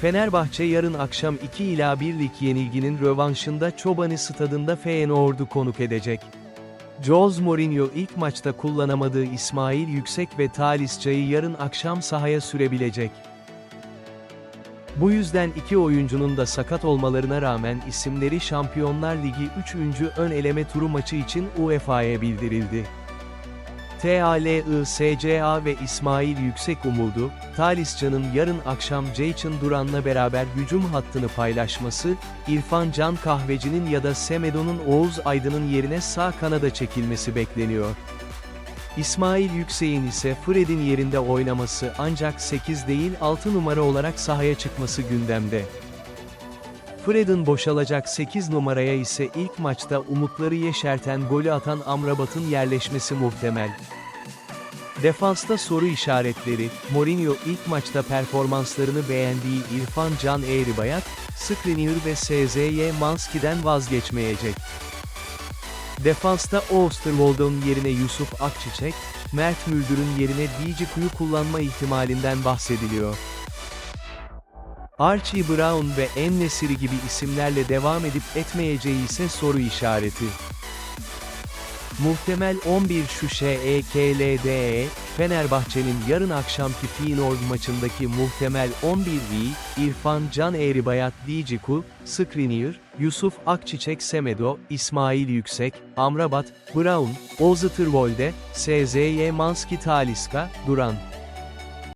Fenerbahçe yarın akşam 2 ila 1 lig yenilginin rövanşında Çobani stadında Feyenoord'u konuk edecek. Jose Mourinho ilk maçta kullanamadığı İsmail Yüksek ve Talisca'yı yarın akşam sahaya sürebilecek. Bu yüzden iki oyuncunun da sakat olmalarına rağmen isimleri Şampiyonlar Ligi 3. ön eleme turu maçı için UEFA'ya bildirildi. TALISCA ve İsmail Yüksek Umudu, Talisca'nın yarın akşam Ceyçin Duran'la beraber hücum hattını paylaşması, İrfan Can Kahveci'nin ya da Semedo'nun Oğuz Aydın'ın yerine sağ kanada çekilmesi bekleniyor. İsmail Yüksek'in ise Fred'in yerinde oynaması ancak 8 değil 6 numara olarak sahaya çıkması gündemde. Fred'in boşalacak 8 numaraya ise ilk maçta umutları yeşerten golü atan Amrabat'ın yerleşmesi muhtemel. Defansta soru işaretleri, Mourinho ilk maçta performanslarını beğendiği İrfan Can Eğribayat, Skriniar ve SZY Manski'den vazgeçmeyecek. Defansta Oosterwolde'un yerine Yusuf Akçiçek, Mert Müldür'ün yerine Diciku'yu kullanma ihtimalinden bahsediliyor. Archie Brown ve En-Nesyri gibi isimlerle devam edip etmeyeceği ise soru işareti. Muhtemel 11 şu ŞEKLDE, Fenerbahçe'nin yarın akşamki Feyenoord maçındaki muhtemel 11'i, İrfan Can Eğribayat Diciku, Skriniar, Yusuf Akçiçek Semedo, İsmail Yüksek, Amrabat, Brown, Ozıtırvolde, SZY Manski Taliska, Duran.